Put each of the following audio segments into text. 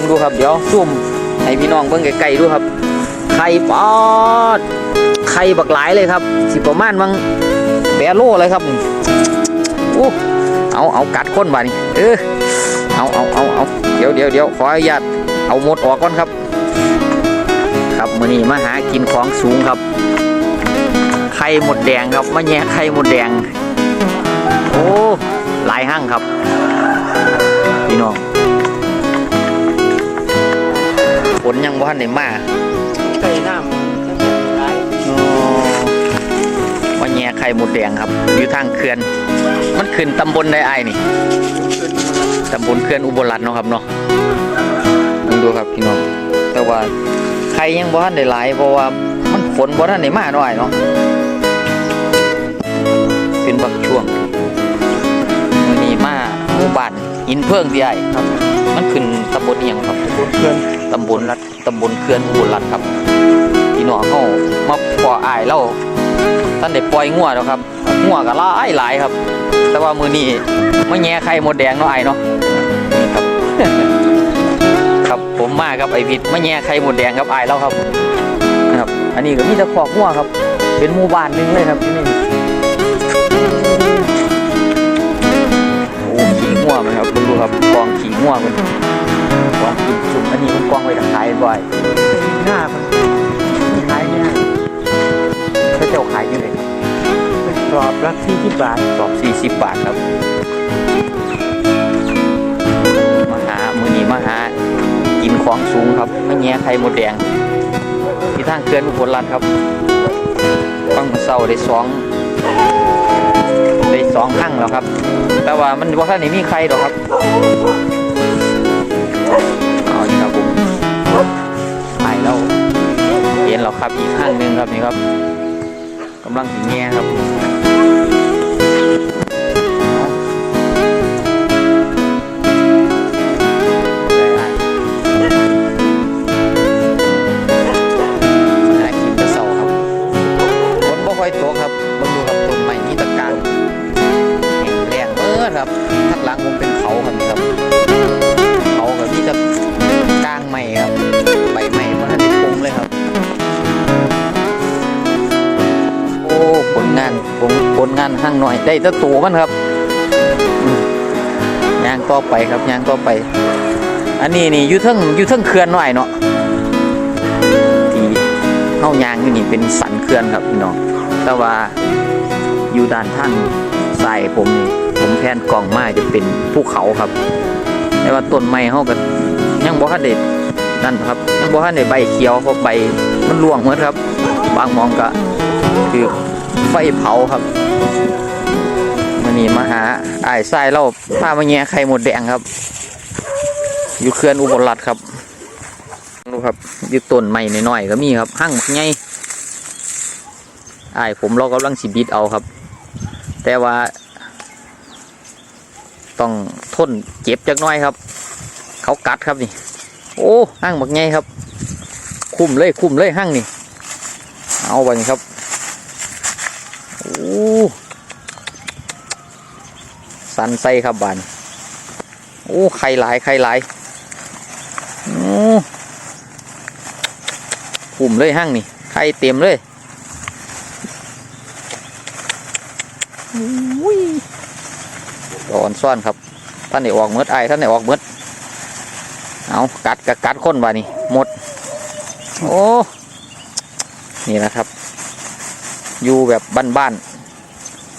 บิ่งดูครับ เดี๋ยวซุ่มให้พี่น้องเบิ่งไกลๆดูครับ ไข่ปอด ไข่บักหลายเลยครับ สิประมาณมังแปรโลเลยครับอู้เอาเอากัดก้นบานี่เออเอาเอาเอาเอาเดี๋ยวเดี๋ยวเดี๋ยวขออนุญาตเอาหมดออกก่อนครับ ครับมื้อนี้มาหากินของสูงครับ ไข่หมดแดงครับมาแย่ไข่หมดแดง โอ้หลายห้างครับ พี่น้อง นยังบ่ทันได้มาไก่น้ำจะเป็นไรอ๋อมาแย่ไข่หมดแดงครับ อยู่ทางเขื่อน มันขึ้นตำบลใดไอ้ายนี่ขึ้นตำบลเขื่อนอุบลรัตน์เนาะครับเนาะลองดูครับพี่น้อง แต่ว่าไข่ยังบ่ทันได้หลายเพราะว่ามันฝนบ่ทันได้มาเนาะอ้ายเนาะ เป็นบางช่วงมื้อนี้มาหมู่บ้านหินเพิ่งที่ไอ้ายครับ มันขึ้นตำบลเอียงครับบนเพื่อนตำบลรัฐตำบลเขื่อนอุบลรัตน์ครับพี่น้องเขามาปล่อยอ้ายเราท่านได้ปล่อยงัวแล้วครับงัวก็หลายหลายครับ แต่ว่ามื้อนี้มาแย่ไข่มดแดงเนาะไอ้ายเนาะนี่ครับครับ ผมมาครับไอวิทย์มาแย่ไข่มดแดงครับไอ้ายเราครับนะครับ อันนี้ก็มีแต่ขอกงัวครับ เป็นหมู่บ้านหนึงเลยครับที่นี่ อ้ขี่งัวมันครับดูครับกองขี่งัวมันกองกินสุกอันนี้มันกองไว้ทางขายบ่อยหน้ามันมีขายเนี่ยถ้าเจ้าขายยู่เลยครับกรอบละที่ที่บาทกรอบ40บาทครับมาหามือนี้มาหากินของสูงครับไม่แง่ไข่มดแดงที่ทางเขื่อนอุบลรัตน์ครับฟังเศร้าได้สอง ได้สองครั้งแล้วครับ แต่ว่ามันว่าท่านนี้มีใครหรอครับเอานี่ครับผมไปแล้วเห็นแล้วครับอีกข้างหนึ่งครับนี่ครับกำลังถึงแง่ครับ ผลงานห้างหน่อยได้ตะตัวมันครับยางต่อไปครับยางต่อไป อันนี้นี่อยู่ทั้งอยู่ทั้งเขื่อนหน่อยเนาะที่เฮายางอยู่นี่เป็นสันเขื่อนครับพี่น้องแต่ว่าอยู่ด้านทางซ้ายผมนี่ผมแพนกล่องมาจะเป็นภูเขาครับ แต่ว่าต้นไม้เฮาก็ยังบ่ทันได้นั่นครับยังบ่ทันได้ใบเขียวเพราะใบมันร่วงหมดครับ บางมองก็คือ ไฟเผาครับมื้อนี้มาหาไอ้ายทรายเราพามาแย่ไข่หมดแดงครับ อยู่เขื่อนอุบลรัตครับดูครับอยู่ต้นไม้น้อยๆก็มีครับหั่งบักใหญ่อ้ผมเรากำลังสิบิดเอาครับ แต่ว่า ต้องทนเจ็บจักน้อยครับ เขากัดครับนี่ โอ้หั่งบักใหญ่ครับ คุ้มเลยคุ้มเลยหั่งนี่ เอาไปครับ สันไส้ครับบานโอ้ไข่หลายไข่หลายโอ้กลุ่มเลยห้างนี่ไข่เต็มเลยอุ้ยตอนซ่อนครับท่านไหนออกเมืดไอท่านไหนออกเมืดเอากัดกัดกัดคนวานี่หมด โอ้ นี่นะครับ อยู่แบบบ้านๆ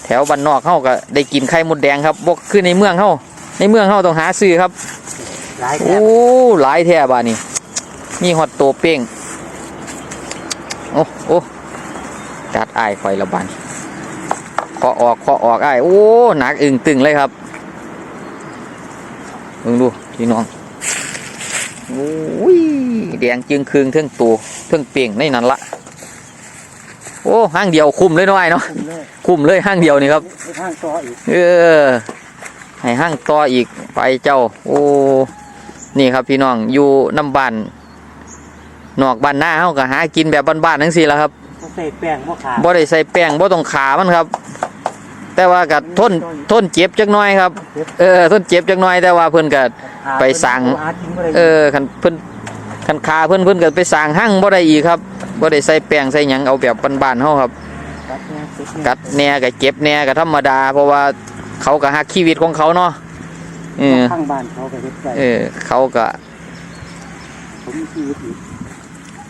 แถวบ้านนอกเขาก็ได้กินไข่มดแดงครับบกขึ้นในเมืองเขาในเมืองเขาต้องหาซื้อครับหลายแบโอ้บหลายแท่บานี่มีฮอตโตเป้งโอ้โอ้จัดอายคอยละบานเคาะออกเคาะออกอายโอ้หนักอึงตึงเลยครับมึงดูพี่น้องโอ้ยแดงจึงคืงเทิงตัวเทิงเป่งในนั้นละ โอ้ห้างเดียวคุมเลยเน้อยเนาะขึ้นเลยคุมเลยห้างเดียวนี่ครับไปข้างต่ออีกเออให้ห้างต่ออีกไปเจ้า โอ้นี่ครับพี่น้องอยู่น้ำบ้านนอกบ้านหน้าเฮาก็หากินแบบบ้านๆทั้งสี่แล้วครับเขาใส่แป้งพวกขาบ่ได้ใส่แป้งบ่ต้องขามันครับ แต่แต่ว่าก็ทนทนเจ็บจักหน่อยครับ เออทนเจ็บจักหน่อยแต่ว่าเพิ่นก็ไปสั่งหากินบ่ได้เออคันเพิ่นคันคาเพิ่นเพิ่นก็ไปสร้างห้างบ่ได้อีกครับ บ่ได้ใส่แป้งใส่หยังเอาแบบบ้านๆเฮาครับกัดเนี่ยเจ็บเนี่ยกัดแหน่ก็เจ็บแหน่ก็ธรรมดา เพราะว่าเขาก็ฮักชีวิตของเขาเนาะเออข้างบ้านเขาก็เฮ็ดได้เออ เขาก็ผมมีชีวิตอีก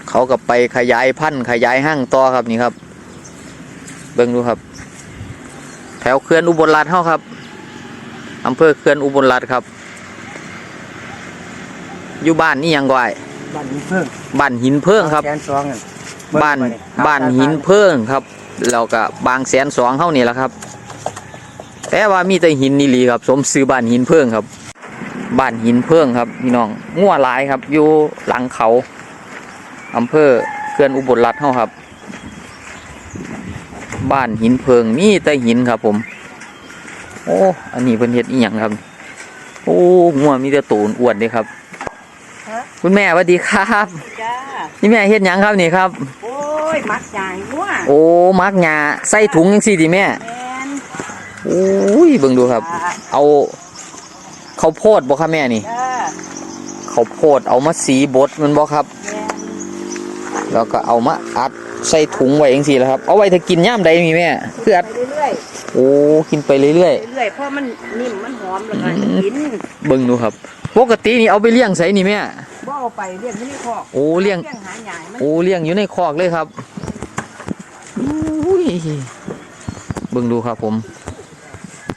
เขาก็ไปขยายพันธุ์ขยายห้างต่อครับนี่ครับ เบิ่งดูครับ แถวเขื่อนอุบลรัฐเฮาครับอำเภอเขื่อนอุบลรัฐครับ อยู่บ้านนี่ยังก่อย บ้านนี้เพิ่งบ้านหินเพิ่งครับแสนสองอะบ้านเบิ่งไปบ้านหินเพิ่งครับแล้วก็บางแสนสองเท่านี่แหละครับ แต่ว่ามีแต่หินนี่หลีครับ สมซื้อบ้านหินเพิ่งครับบ้านหินเพิ่งครับพี่น้องงัวหลายครับ อยู่หลังเขาอำเภอเขื่อนอุบลรัฐเฮาครับ บ้านหินเพิงมีแต่หินครับผม โอ้ อันนี้เพิ่นเฮ็ดอีหยังครับ โอ้งัวมีแต่ตูนอ้วนเด้ครับฮะ คุณแม่สวัสดีครับจ้านี่แม่เฮ็ดหยังครับนี่ครับ โอ้ยมักอย่างนัวโอ้มักหญ้าใส่ถุงจังซี่ดิแม่แมนโอ้ยเบิ่งดูครับเอาข้าวโพดบ่ครับแม่นี่จ้าข้าวโพดเอามาสีบดมันบ่ครับ แมนแล้วก็เอามาอัดใส่ถุงไว้จังซี่แหละครับ เอาไว้ถ้ากินย่ามใดมีแม่คืออัดไปเรื่อยโอ้กินไปเรื่อยๆเรื่อยๆเพราะมันนิ่มมันหอมแล้วก็อืมกินๆเบิ่งดูครับ ปกตินี่เอาไปเลี้ยงไสนี่แม่บ่ เอาไปเลี้ยงที่นี่คอกโอ้เลี้ยงเลี้ยง หาใหญ่มันโอ้เลี้ยงอยู่ในคอกเลยครับอุ้ยเบิ่งดูครับผม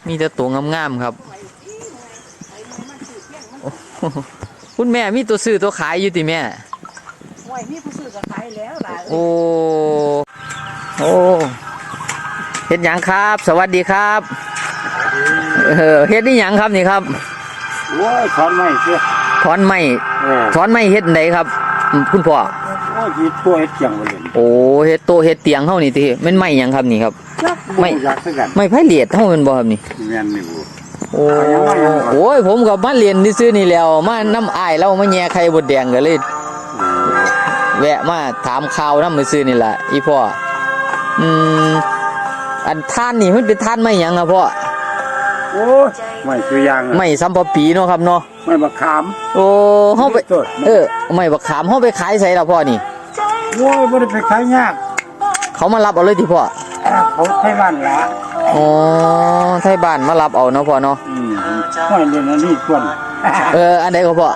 มีแต่ตัวงามๆครับโอ้โหคุณแม่มีตัวซื้อตัวขายอยู่ติแม่โอ้ยมีผู้ซื้อก็ขายแล้วล่ะโอ้ โอ้เฮ็ดหยังครับ สวัสดีครับ เออเฮ็ดนี่หยังครับนี่ครับ โอ้ยถอนไม่เสีย ถอนไม้เออถอนไม้เฮ็ดไหนครับอืมคุณพ่อ โอ้ยยีตัวเฮ็ดเจียงไปเลยโอ้เฮ็ดโตะเฮ็ดเตียงเฮานี่ติแม่นไม้หยังครับนี่ครับ ไม่ อยากคือกันไม้ไผ่เหลียดเฮาแม่นบ่ครับนี่ แม่นนี่บ่โอ้โอ้ยผมกับมาเรียนซื่อๆนี่แหล้วมาน้ำอายเรามาแย่ไข่บดแดงก็เลยแวะมาถามข่าวน้ำมือซื่อนี่แหละอีพ่ออืมอันท่านนี่มันเป็นท่านไม่หยังอะพ่อโอ้ยไม่คือยางอะไม่ซ้ำพอปีเนาะครับเนาะ ไม่บักขามโอ้เฮาไปต้นเออไม่บักขามเฮาไปขายใส่ละพ่อนี่โอ้ยบ่ได้ไปขายยาก เขามารับเอาเลยที่พ่อเขาไทบ้านละอ๋อไทยบ้านมารับเอาเนาะพ่อเนาะอืมห้อยเรียนอันนี้ส่วนเออ อันใดก็พ่อ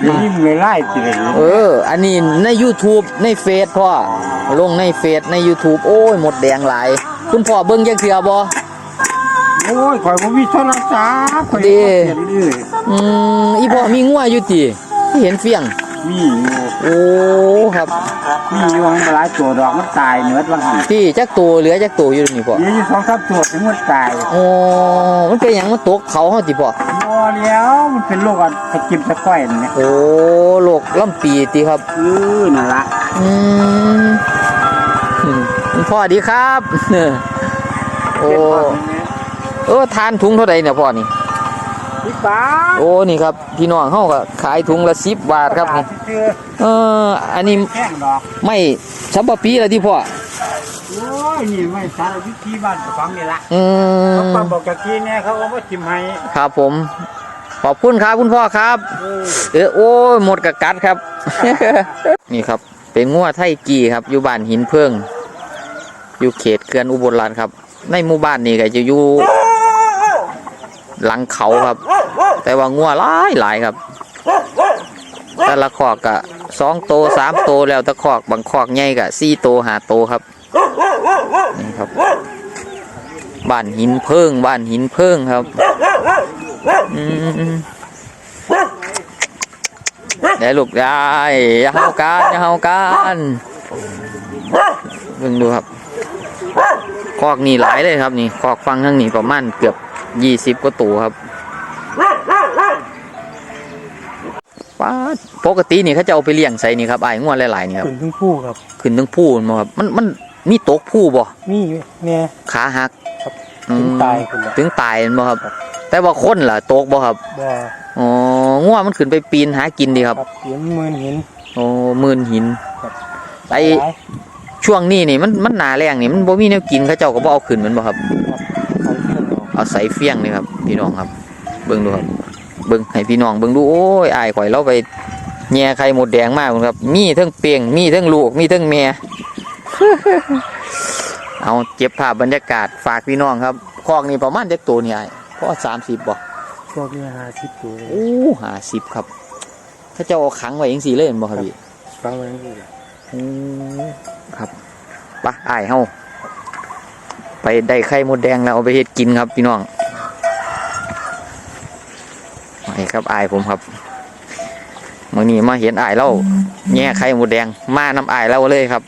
เดี๋ยวนี้มือไล่สิเลยเออ อันนี้ใน YouTube ในเฟซพ่อ ลงในเฟซใน YouTube โอ้ย หมดแดงหลาย คุณพ่อเบิ่งจักเทื่อบ่ โอ้ยข่อยบ่มีโทรศัพท์ข่อยดีบ่เขียนเลยอืมอีพ่อมีงัวอยู่ติเห็นเฟียง มีอยู่โอ้ครับมีอยู่หังหลายตัวดอกมันตายเหนือว่าหันที่จักตัวเหลือจักตัวอยู่นี่พ่อเดี๋ยวอยู่สองสามตัวถึงมันตายโอ้มันเป็นหยังมันตกเขาเฮาติพ่อพอแล้วมันเป็นโรคอะสะกิมสะก้อยนี่โอ้โรคลำปีติครับ เออนั่นละอืมอืมคุณพ่อดีครับเออโอ้ เออทานถุงเท่าใดเนี่ยพ่อนี่สิบบาทโอ้นี่ครับพี่น้องเฮาก็ขายถุงละ10บาทครับนี่เจอเอออันนี้แข้งดอกไม่ซับปีแล้วที่พ่อโอ้ยนี่ไม่สารวิธีบ้านฟังนี่ละอืเขามป้าบอกกะกี้เนี่ยเขาเอามาจิ้มให้ครับผมขอบคุณครับคุณพ่อครับ เออเออโอ้ยหมดกะกัดครับ นี่ครับ เป็นงัวไทยกีครับ อยู่บ้านหินเพิ่งอยู่เขตเขื่อนอุบลรัตน์ครับ ในหมู่บ้านนี่ก็จะอยู่ หลังเขาครับ แต่ว่างัวหลายหลายครับ แต่ละคอกกะสองโตสามโตแล้วตะคอกบางคอกใหญ่กะสี่โตหาโตครับนี่ครับบ้านหินเพิ่งบ้านหินเพิ่งครับอืมเดี๋ยวลูกได้อย่าเฮากันอย่าเฮากันเบิ่งดูครับคอกนี่หลายเลยครับนี่คอกฟังทั้งนี้ประมาณเกือบ ยี่สิบกว่าตัวครับป้าดปกตินี่เขาจะเอาไปเลี้ยงใส่นี่ครับไอ้ายงวดหลายๆนี่ครับถึงทั้งผู้ครับขึ้นทั้งผู้มันบ่ครับมันมันมีตกผู้บ่มีเนี่ยขาหักครับอืมถึงตายคนละถึงตายแม่นบ่ครับ แต่ว่าคนล่ะตกบ่ครับบ่อ๋อง่วมันขึ้นไปปีนหากินดีครับครับเสียงมือหินโอ้หมื่นหินครับไปหลายช่วงนี้นี่มันมันหนาแรงนี่มันบ่มีแนวกินเขาเจ้าก็บ่เอาขึ้นแมันบ่ครับ เขาเชื่อเราเอาใส่เฟี้ยงนี่ครับ พี่น้องครับ เบิ่งดูครับ เบิ่งให้พี่น้องเบิ่งดูโอ้ยอายข่อยเราไปแย่ไข่หมดแดงมากครับ มีทั้งเปียงมีทั้งลูกมีทั้งแม่เอาเก็บภาพบรรยากาศฝากพี่น้องครับคอกนี่ประมาณจักตัวนี่อ้ายพอสามสิบบ่พวกนี้หาทิพย์ตัวโอ้หาสิบครับ ถ้าเจ้าเอาขังไว้ยังสี่เลยเห็นบ่ครับพี่ฟังไว้นี่โอ้ครับไปะอ้ายเฮา ไปได้ไข่มดแดงแล้วเอาไปเฮ็ดกินครับพี่น้องไปครับอายผมครับมื่อนี้มาเห็นอายเราแง่ไข่มดแดงมานำอายเราเลยครับ